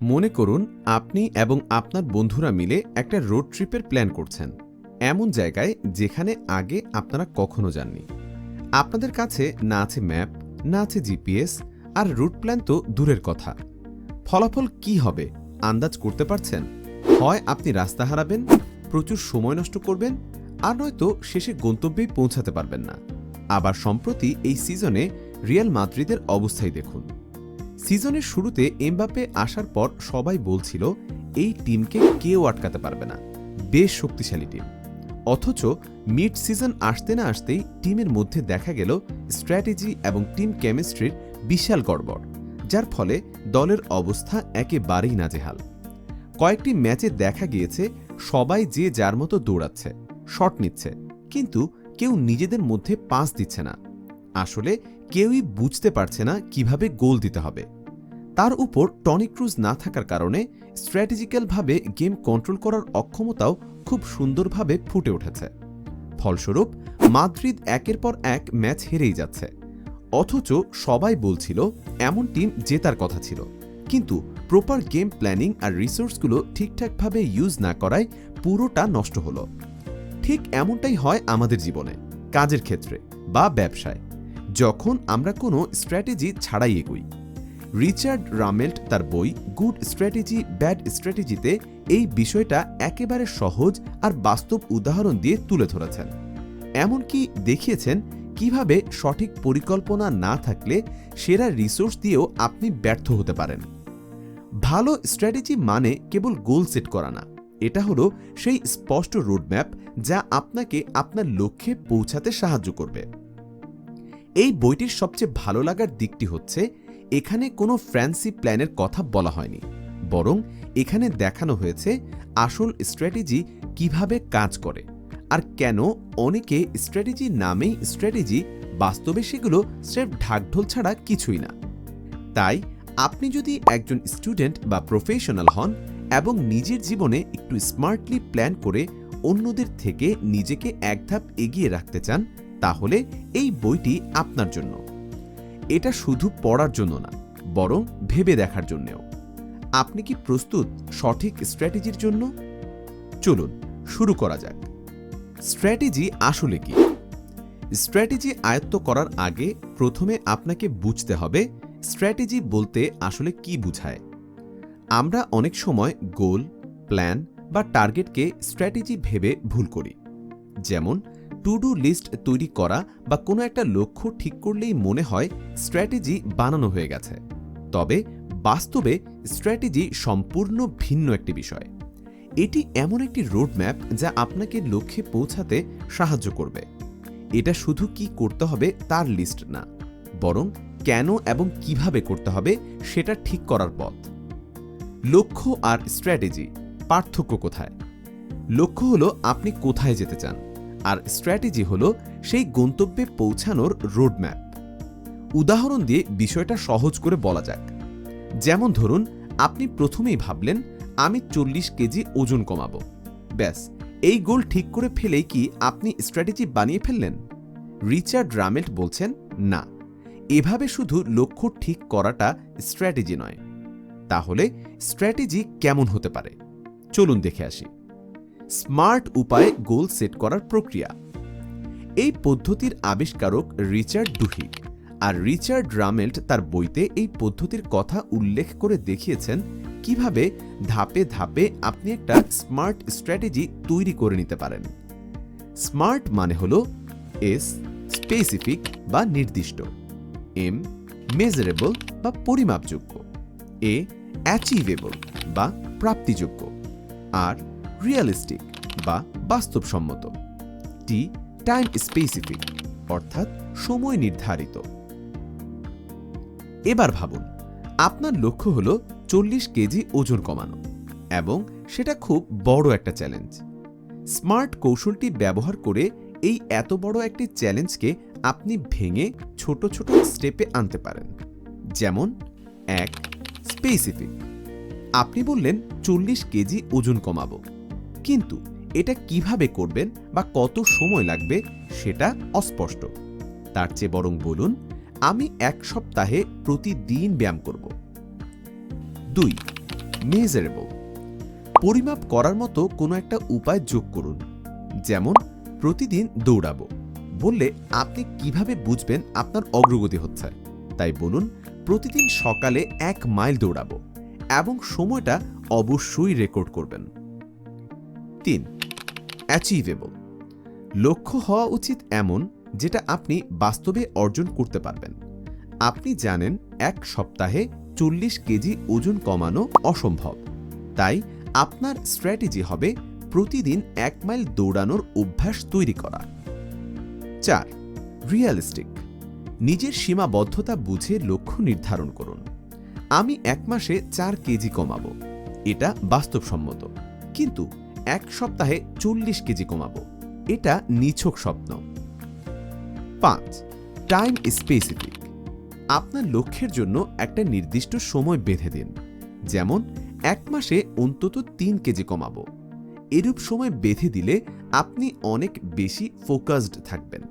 মনে করুন, আপনি এবং আপনার বন্ধুরা মিলে একটা রোড ট্রিপের প্ল্যান করছেন। এমন জায়গায় যেখানে আগে আপনারা কখনো যাননি। আপনাদের কাছে না আছে ম্যাপ না আছে জিপিএস আর রুট প্ল্যান তো দূরের কথা। ফলাফল কি হবে, আন্দাজ করতে পারছেন? হয় আপনি রাস্তা হারাবেন, প্রচুর সময় নষ্ট করবেন, আর নয়তো শেষে গন্তব্যেই পৌঁছাতে পারবেন না। আবার সম্প্রতি এই সিজনে রিয়াল মাদ্রিদের অবস্থাই দেখুন। সিজনের শুরুতে এমবাপে আসার পর সবাই বলছিল, এই টিমকে কেউ আটকাতে পারবে না। বেশ শক্তিশালী টিম। অথচ মিড সিজন আসতে না আসতেই টিমের মধ্যে দেখা গেল স্ট্র্যাটেজি এবং টিম কেমিস্ট্রির বিশাল গড়বড়, যার ফলে দলের অবস্থা একেবারেই নাজেহাল। কয়েকটি ম্যাচে দেখা গিয়েছে, সবাই যে যার মতো দৌড়াচ্ছে, শট নিচ্ছে, কিন্তু কেউ নিজেদের মধ্যে পাস দিচ্ছে না। আসলে কেউই বুঝতে পারছে না কীভাবে গোল দিতে হবে। তার উপর টনি ক্রুজ না থাকার কারণে স্ট্র্যাটেজিক্যালভাবে গেম কন্ট্রোল করার অক্ষমতাও খুব সুন্দরভাবে ফুটে উঠেছে। ফলস্বরূপ, মাদ্রিদ একের পর এক ম্যাচ হেরেই যাচ্ছে। অথচ সবাই বলছিল, এমন টিম জেতার কথা ছিল। কিন্তু প্রপার গেম প্ল্যানিং আর রিসোর্সগুলো ঠিকঠাকভাবে ইউজ না করায় পুরোটা নষ্ট হলো। ঠিক এমনটাই হয় আমাদের জীবনে, কাজের ক্ষেত্রে বা ব্যবসায়। যখন আমরা কোনো স্ট্র্যাটেজি ছাড়াই এগোই। রিচার্ড রামেল্ট তার বই গুড স্ট্র্যাটেজি, ব্যাড স্ট্র্যাটেজিতে এই বিষয়টা একেবারে সহজ আর বাস্তব উদাহরণ দিয়ে তুলে ধরেছেন। এমনকি দেখিয়েছেন কীভাবে সঠিক পরিকল্পনা না থাকলে সেরা রিসোর্স দিয়েও আপনি ব্যর্থ হতে পারেন। ভালো স্ট্র্যাটেজি মানে কেবল গোল সেট করা না, এটা হলো সেই স্পষ্ট রোডম্যাপ যা আপনাকে আপনার লক্ষ্যে পৌঁছাতে সাহায্য করবে। এই বইটির সবচেয়ে ভালো লাগার দিকটি হচ্ছে, এখানে কোনো ফ্যান্সি প্ল্যানের কথা বলা হয়নি, বরং এখানে দেখানো হয়েছে আসল স্ট্র্যাটেজি কীভাবে কাজ করে আর কেন অনেকে স্ট্র্যাটেজি নামেই স্ট্র্যাটেজি বাস্তবে সেগুলো স্রেফ ঢাকঢোল ছাড়া কিছুই না। তাই আপনি যদি একজন স্টুডেন্ট বা প্রফেশনাল হন এবং নিজের জীবনে একটু স্মার্টলি প্ল্যান করে অন্যদের থেকে নিজেকে এক ধাপ এগিয়ে রাখতে চান তাহলে এই বইটি আপনার জন্য। এটা শুধু পড়ার জন্য না, বরং ভেবে দেখার জন্যেও। আপনি কি প্রস্তুত সঠিক স্ট্র্যাটেজির জন্য? চলুন, শুরু করা যাক। স্ট্র্যাটেজি আসলে কি? স্ট্র্যাটেজি আয়ত্ত করার আগে প্রথমে আপনাকে বুঝতে হবে স্ট্র্যাটেজি বলতে আসলে কি বুঝায়। আমরা অনেক সময় গোল, প্ল্যান বা টার্গেটকে স্ট্র্যাটেজি ভেবে ভুল করি। যেমন টু ডু লিস্ট তৈরি করা বা কোনো একটা লক্ষ্য ঠিক করলেই মনে হয় স্ট্র্যাটেজি বানানো হয়ে গেছে। তবে বাস্তবে স্ট্র্যাটেজি সম্পূর্ণ ভিন্ন একটি বিষয়। এটি এমন একটি রোডম্যাপ যা আপনাকে লক্ষ্যে পৌঁছাতে সাহায্য করবে। এটা শুধু কি করতে হবে তার লিস্ট না, বরং কেন এবং কীভাবে করতে হবে সেটা ঠিক করার পথ। লক্ষ্য আর স্ট্র্যাটেজি পার্থক্য কোথায়? লক্ষ্য হলো আপনি কোথায় যেতে চান। আর স্ট্র্যাটেজি হল সেই গন্তব্যে পৌঁছানোর রোডম্যাপ। উদাহরণ দিয়ে বিষয়টা সহজ করে বলা যাক। যেমন ধরুন, আপনি প্রথমেই ভাবলেন, আমি চল্লিশ কেজি ওজন কমাবো। ব্যাস, এই গোল ঠিক করে ফেলেই কি আপনি স্ট্র্যাটেজি বানিয়ে ফেললেন? রিচার্ড রামেল্ট বলছেন, না, এভাবে শুধু লক্ষ্য ঠিক করাটা স্ট্র্যাটেজি নয়। তাহলে স্ট্র্যাটেজি কেমন হতে পারে? চলুন দেখে আসি। স্মার্ট উপায়ে গোল সেট করার প্রক্রিয়া। এই পদ্ধতির আবিষ্কারক রিচার্ড ডুহি আর রিচার্ড রামেল্ট তার বইতে এই পদ্ধতির কথা উল্লেখ করে দেখিয়েছেন কীভাবে ধাপে ধাপে আপনি একটা স্মার্ট স্ট্র্যাটেজি তৈরি করে নিতে পারেন। স্মার্ট মানে হল এস, স্পেসিফিক বা নির্দিষ্ট, এম, মেজারেবল বা পরিমাপযোগ্য, এ, অ্যাচিভেবল বা প্রাপ্তিযোগ্য, আর রিয়েলিস্টিক বা বাস্তবসম্মত। টি টাইম স্পেসিফিক অর্থাৎ সময় নির্ধারিত। এবার ভাবুন, আপনার লক্ষ্য হল চল্লিশ কেজি ওজন কমানো এবং সেটা খুব বড় একটা চ্যালেঞ্জ স্মার্ট কৌশলটি ব্যবহার করে এই এত বড় একটি চ্যালেঞ্জকে আপনি ভেঙে ছোট ছোট স্টেপে আনতে পারেন। যেমন, এক স্পেসিফিক আপনি বললেন চল্লিশ কেজি ওজন কমাবো। কিন্তু এটা কীভাবে করবেন বা কত সময় লাগবে সেটা অস্পষ্ট। তার চেয়ে বরং বলুন, আমি এক সপ্তাহে প্রতিদিন ব্যায়াম করব। দুই মেজারেবল পরিমাপ করার মতো কোনো একটা উপায় যোগ করুন। যেমন, প্রতিদিন দৌড়াবো। বললে আপনি কীভাবে বুঝবেন আপনার অগ্রগতি হচ্ছে? তাই বলুন, প্রতিদিন সকালে এক মাইল দৌড়াবো এবং সময়টা অবশ্যই রেকর্ড করবেন। তিন। অ্যাচিভেবল লক্ষ্য হওয়া উচিত এমন যেটা আপনি বাস্তবে অর্জন করতে পারবেন। আপনি জানেন এক সপ্তাহে চল্লিশ কেজি ওজন কমানো অসম্ভব। তাই আপনার স্ট্র্যাটেজি হবে প্রতিদিন এক মাইল দৌড়ানোর অভ্যাস তৈরি করা। চার। রিয়ালিস্টিক নিজের সীমাবদ্ধতা বুঝে লক্ষ্য নির্ধারণ করুন। আমি এক মাসে চার কেজি কমাবো। এটা বাস্তবসম্মত। কিন্তু এক সপ্তাহে চল্লিশ কেজি কমাবো। এটা নিছক স্বপ্ন। পাঁচ টাইম স্পেসিফিক আপনার লক্ষ্যের জন্য একটা নির্দিষ্ট সময় বেঁধে দিন। যেমন, এক মাসে অন্তত তিন কেজি কমাবো। এরূপ সময় বেঁধে দিলে আপনি অনেক বেশি ফোকাসড থাকবেন।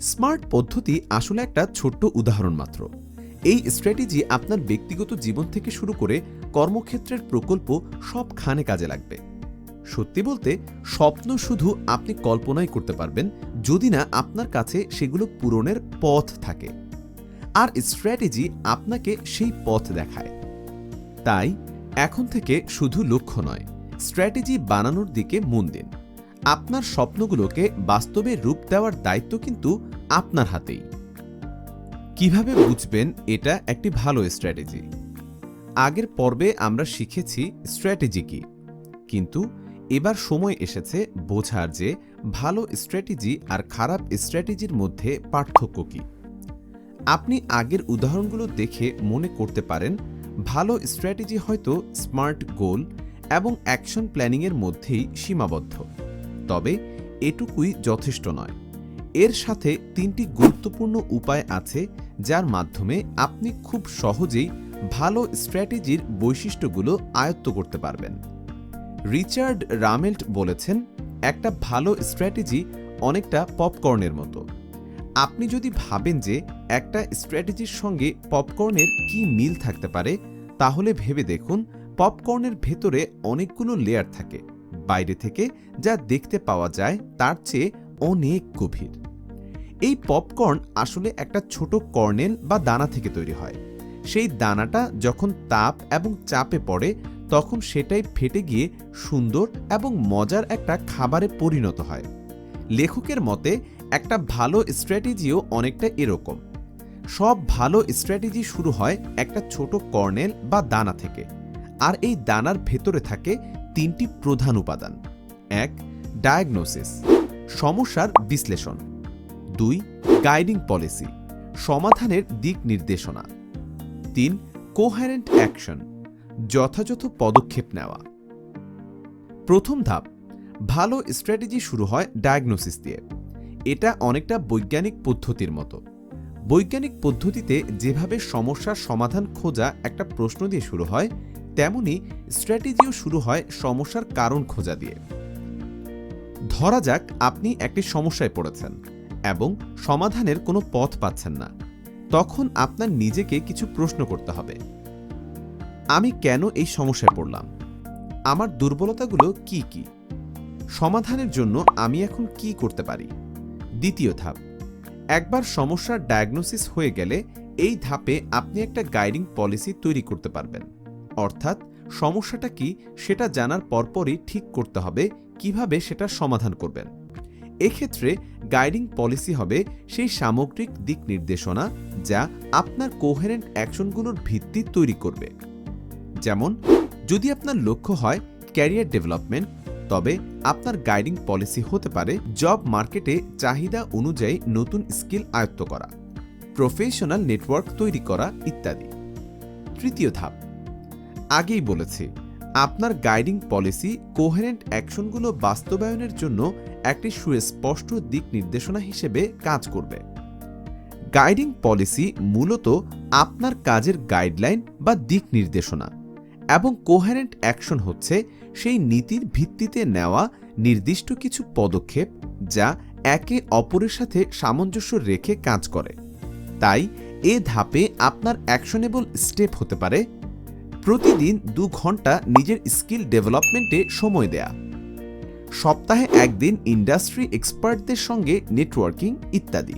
স্মার্ট পদ্ধতি আসলে একটা ছোট্ট উদাহরণ মাত্র। এই স্ট্র্যাটেজি আপনার ব্যক্তিগত জীবন থেকে শুরু করে কর্মক্ষেত্রের প্রকল্প সবখানে কাজে লাগবে। সত্যি বলতে, স্বপ্ন শুধু আপনি কল্পনাই করতে পারবেন যদি না আপনার কাছে সেগুলো পূরণের পথ থাকে। আর স্ট্র্যাটেজি আপনাকে সেই পথ দেখায়। তাই, এখন থেকে শুধু লক্ষ্য নয়, স্ট্র্যাটেজি বানানোর দিকে মন দিন। আপনার স্বপ্নগুলোকে বাস্তবে রূপ দেওয়ার দায়িত্ব কিন্তু আপনার হাতেই। কীভাবে বুঝবেন এটা একটি ভালো স্ট্র্যাটেজি? আগের পর্বে আমরা শিখেছি স্ট্র্যাটেজি কি। কিন্তু এবার সময় এসেছে বোঝার যে ভালো স্ট্র্যাটেজি আর খারাপ স্ট্র্যাটেজির মধ্যে পার্থক্য কি। আপনি আগের উদাহরণগুলো দেখে মনে করতে পারেন, ভালো স্ট্র্যাটেজি হয়তো স্মার্ট গোল এবং অ্যাকশন প্ল্যানিংয়ের মধ্যেই সীমাবদ্ধ। তবে এটুকুই যথেষ্ট নয়। এর সাথে তিনটি গুরুত্বপূর্ণ উপায় আছে যার মাধ্যমে আপনি খুব সহজেই ভালো স্ট্র্যাটেজির বৈশিষ্ট্যগুলো আয়ত্ত করতে পারবেন। রিচার্ড রামেল্ট বলেছেন, একটা ভালো স্ট্র্যাটেজি অনেকটা পপকর্নের মতো। আপনি যদি ভাবেন যে একটা স্ট্র্যাটেজির সঙ্গে পপকর্নের কি মিল থাকতে পারে, তাহলে ভেবে দেখুন, পপকর্নের ভেতরে অনেকগুলো লেয়ার থাকে। বাইরে থেকে যা দেখতে পাওয়া যায়, তার চেয়ে অনেক গভীর। এই পপকর্ন আসলে একটা ছোট কর্নেল বা দানা থেকে তৈরি হয়। সেই দানাটা যখন তাপ এবং চাপে পড়ে, তখন সেটাই ফেটে গিয়ে সুন্দর এবং মজার একটা খাবারে পরিণত হয়। লেখকের মতে, একটা ভালো স্ট্র্যাটেজিও অনেকটা এরকম। সব ভালো স্ট্র্যাটেজি শুরু হয় একটা ছোট কর্নেল বা দানা থেকে। আর এই দানার ভেতরে থাকে তিনটি প্রধান উপাদান। এক, ডায়াগনোসিস, সমস্যার বিশ্লেষণ। দুই, গাইডিং পলিসি, সমাধানের দিক নির্দেশনা। তিন কোহারেন্ট অ্যাকশন যথাযথ পদক্ষেপ নেওয়া। প্রথম ধাপ, ভালো স্ট্র্যাটেজি শুরু হয় ডায়াগনোসিস দিয়ে। এটা অনেকটা বৈজ্ঞানিক পদ্ধতির মতো। বৈজ্ঞানিক পদ্ধতিতে যেভাবে সমস্যার সমাধান খোঁজা একটা প্রশ্ন দিয়ে শুরু হয়, তেমনি স্ট্র্যাটেজিও শুরু হয় সমস্যার কারণ খোঁজা দিয়ে। ধরা যাক আপনি একটি সমস্যায় পড়েছেন এবং সমাধানের কোনো পথ পাচ্ছেন না। তখন আপনার নিজেকে কিছু প্রশ্ন করতে হবে। আমি কেন এই সমস্যায় পড়লাম? আমার দুর্বলতাগুলো কি কি? সমাধানের জন্য আমি এখন কি করতে পারি? দ্বিতীয় ধাপ, একবার সমস্যার ডায়াগনোসিস হয়ে গেলে এই ধাপে আপনি একটা গাইডিং পলিসি তৈরি করতে পারবেন। অর্থাৎ সমস্যাটা কি সেটা জানার পরপরই ঠিক করতে হবে, কীভাবে সেটা সমাধান করবেন। এক্ষেত্রে গাইডিং পলিসি হবে সেই সামগ্রিক দিক নির্দেশনা যা আপনার কোহেরেন্ট অ্যাকশনগুলোর ভিত্তি তৈরি করবে। যেমন, যদি আপনার লক্ষ্য হয় ক্যারিয়ার ডেভেলপমেন্ট তবে আপনার গাইডিং পলিসি হতে পারে জব মার্কেটে চাহিদা অনুযায়ী নতুন স্কিল আয়ত্ত করা প্রফেশনাল নেটওয়ার্ক তৈরি করা ইত্যাদি। তৃতীয় ধাপ, আগেই বলেছি আপনার গাইডিং পলিসি কোহেরেন্ট অ্যাকশনগুলো বাস্তবায়নের জন্য একটি সুস্পষ্ট দিক নির্দেশনা হিসেবে কাজ করবে। গাইডিং পলিসি মূলত আপনার কাজের গাইডলাইন বা দিক নির্দেশনা এবং কোহেরেন্ট অ্যাকশন হচ্ছে সেই নীতির ভিত্তিতে নেওয়া নির্দিষ্ট কিছু পদক্ষেপ যা একে অপরের সাথে সামঞ্জস্য রেখে কাজ করে। তাই এ ধাপে আপনার অ্যাকশনেবল স্টেপ হতে পারে প্রতিদিন দু ঘণ্টা নিজের স্কিল ডেভেলপমেন্টে সময় দেয়া। সপ্তাহে একদিন ইন্ডাস্ট্রি এক্সপার্টদের সঙ্গে নেটওয়ার্কিং ইত্যাদি।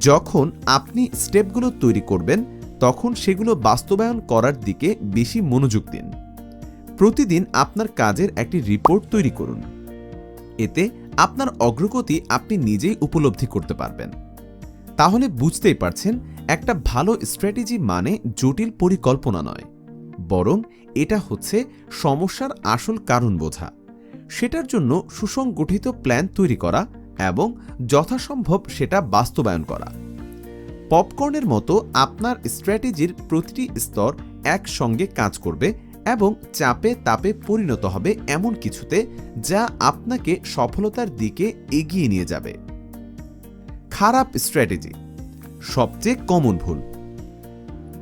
যখন আপনি স্টেপগুলো তৈরি করবেন, তখন সেগুলো বাস্তবায়ন করার দিকে বেশি মনোযোগ দিন। প্রতিদিন আপনার কাজের একটি রিপোর্ট তৈরি করুন। এতে আপনার অগ্রগতি আপনি নিজেই উপলব্ধি করতে পারবেন। তাহলে বুঝতেই পারছেন একটা ভালো স্ট্র্যাটেজি মানে জটিল পরিকল্পনা নয়, বরং এটা হচ্ছে সমস্যার আসল কারণ বোঝা। সেটার জন্য সুসংগঠিত প্ল্যান তৈরি করা এবং যথাসম্ভব সেটা বাস্তবায়ন করা। পপকর্নের মতো আপনার স্ট্র্যাটেজির প্রতিটি স্তর একসঙ্গে কাজ করবে এবং চাপে তাপে পরিণত হবে এমন কিছুতে যা আপনাকে সফলতার দিকে এগিয়ে নিয়ে যাবে। খারাপ স্ট্র্যাটেজি সবচেয়ে কমন ভুল।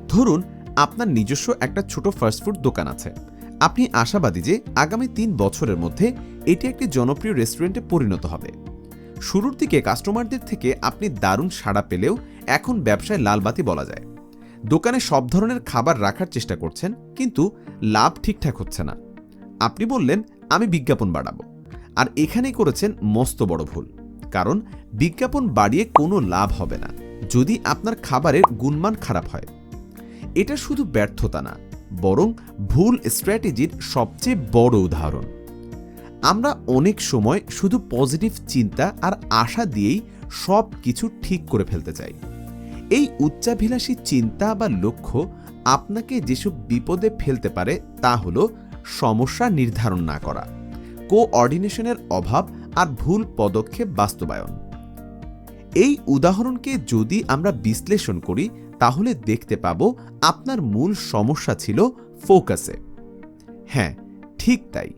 ধরুন, আপনার নিজস্ব একটা ছোট ফাস্টফুড দোকান আছে। আপনি আশাবাদী যে আগামী তিন বছরের মধ্যে এটি একটি জনপ্রিয় রেস্টুরেন্টে পরিণত হবে। শুরুর দিকে কাস্টমারদের থেকে আপনি দারুণ সাড়া পেলেও এখন ব্যবসায় লালবাতি বলা যায়। দোকানে সব ধরনের খাবার রাখার চেষ্টা করছেন, কিন্তু লাভ ঠিকঠাক হচ্ছে না। আপনি বললেন, আমি বিজ্ঞাপন বাড়াবো। আর এখানেই করেছেন মস্ত বড় ভুল। কারণ বিজ্ঞাপন বাড়িয়ে কোনো লাভ হবে না। যদি আপনার খাবারের গুণমান খারাপ হয়। এটা শুধু ব্যর্থতা না, বরং ভুল স্ট্র্যাটেজির সবচেয়ে বড় উদাহরণ। আমরা অনেক সময় শুধু পজিটিভ চিন্তা আর আশা দিয়েই সব কিছু ঠিক করে ফেলতে চাই। এই উচ্চাভিলাষী চিন্তা বা লক্ষ্য আপনাকে যেসব বিপদে ফেলতে পারে তা হল সমস্যা নির্ধারণ না করা, কোঅর্ডিনেশনের অভাব আর ভুল পদক্ষেপ বাস্তবায়ন। এই উদাহরণকে যদি আমরা বিশ্লেষণ করি, তাহলে দেখতে পাব আপনার মূল সমস্যা ছিল ফোকাসে। হ্যাঁ ঠিক তাই।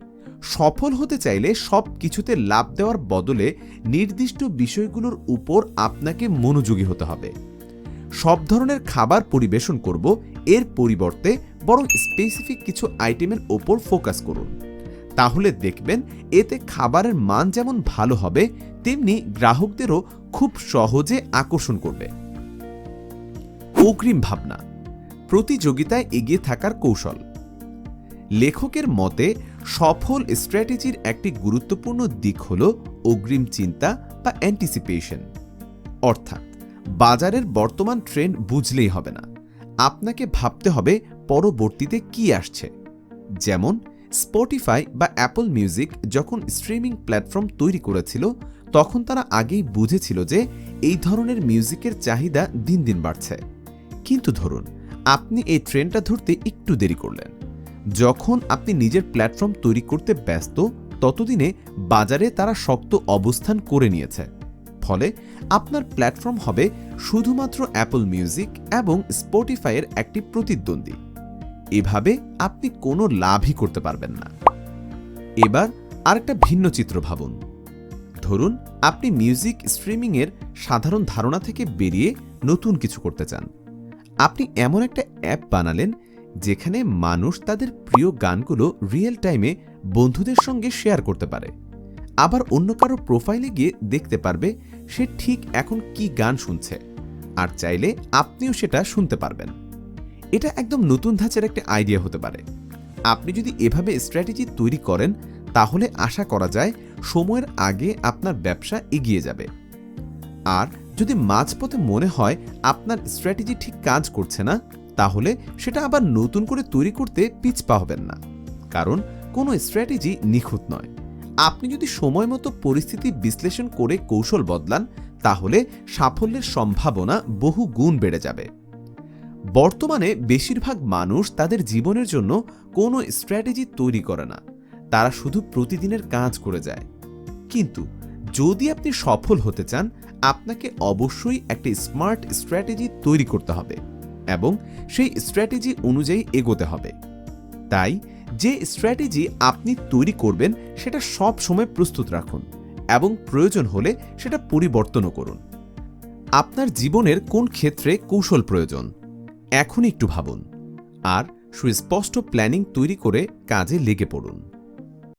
সফল হতে চাইলে সব কিছুতে লাভ দেওয়ার বদলে নির্দিষ্ট বিষয়গুলোর উপর আপনাকে মনোযোগী হতে হবে। সব ধরনের খাবার পরিবেশন করব, এর পরিবর্তে বরং স্পেসিফিক কিছু আইটেমের ওপর ফোকাস করুন। তাহলে দেখবেন, এতে খাবারের মান যেমন ভালো হবে তেমনি গ্রাহকদেরও খুব সহজে আকর্ষণ করবে। অগ্রিম ভাবনা, প্রতিযোগিতায় এগিয়ে থাকার কৌশল। লেখকের মতে, সফল স্ট্র্যাটেজির একটি গুরুত্বপূর্ণ দিক হল অগ্রিম চিন্তা বা অ্যান্টিসিপেশন অর্থাৎ, বাজারের বর্তমান ট্রেন্ড বুঝলেই হবে না। আপনাকে ভাবতে হবে পরবর্তীতে কি আসছে। যেমন স্পটিফাই বা অ্যাপল মিউজিক যখন স্ট্রিমিং প্ল্যাটফর্ম তৈরি করেছিল তখন তারা আগেই বুঝেছিল যে এই ধরনের মিউজিকের চাহিদা দিন দিন বাড়ছে। কিন্তু ধরুন, আপনি এই ট্রেনটা ধরতে একটু দেরি করলেন। যখন আপনি নিজের প্ল্যাটফর্ম তৈরি করতে ব্যস্ত, ততদিনে বাজারে তারা শক্ত অবস্থান করে নিয়েছে। ফলে আপনার প্ল্যাটফর্ম হবে শুধুমাত্র অ্যাপল মিউজিক এবং স্পটিফাইয়ের একটি প্রতিদ্বন্দ্বী। এভাবে আপনি কোনো লাভই করতে পারবেন না। এবার আরেকটা ভিন্ন চিত্র ভাবুন। ধরুন, আপনি মিউজিক স্ট্রিমিংয়ের সাধারণ ধারণা থেকে বেরিয়ে নতুন কিছু করতে চান। আপনি এমন একটা অ্যাপ বানালেন যেখানে মানুষ তাদের প্রিয় গানগুলো রিয়েল টাইমে বন্ধুদের সঙ্গে শেয়ার করতে পারে। আবার অন্য কারও প্রোফাইলে গিয়ে দেখতে পারবে সে ঠিক এখন কি গান শুনছে, আর চাইলে আপনিও সেটা শুনতে পারবেন। এটা একদম নতুন ধাঁচের একটা আইডিয়া হতে পারে। আপনি যদি এভাবে স্ট্র্যাটেজি তৈরি করেন, তাহলে আশা করা যায় সময়ের আগে আপনার ব্যবসা এগিয়ে যাবে। আর যদি মাঝপথে মনে হয় আপনার স্ট্র্যাটেজি ঠিক কাজ করছে না, তাহলে সেটা আবার নতুন করে তৈরি করতে পিছপা হবেন না। কারণ কোনো স্ট্র্যাটেজি নিখুঁত নয়। আপনি যদি সময় মতো পরিস্থিতি বিশ্লেষণ করে কৌশল বদলান, তাহলে সাফল্যের সম্ভাবনা বহু গুণ বেড়ে যাবে। বর্তমানে বেশিরভাগ মানুষ তাদের জীবনের জন্য কোনো স্ট্র্যাটেজি তৈরি করে না। তারা শুধু প্রতিদিনের কাজ করে যায়। কিন্তু যদি আপনি সফল হতে চান, আপনাকে অবশ্যই একটি স্মার্ট স্ট্র্যাটেজি তৈরি করতে হবে এবং সেই স্ট্র্যাটেজি অনুযায়ী এগোতে হবে। তাই যে স্ট্র্যাটেজি আপনি তৈরি করবেন, সেটা সব সময় প্রস্তুত রাখুন এবং প্রয়োজন হলে সেটা পরিবর্তনও করুন। আপনার জীবনের কোন ক্ষেত্রে কৌশল প্রয়োজন এখন একটু ভাবুন। আর সুস্পষ্ট প্ল্যানিং তৈরি করে কাজে লেগে পড়ুন।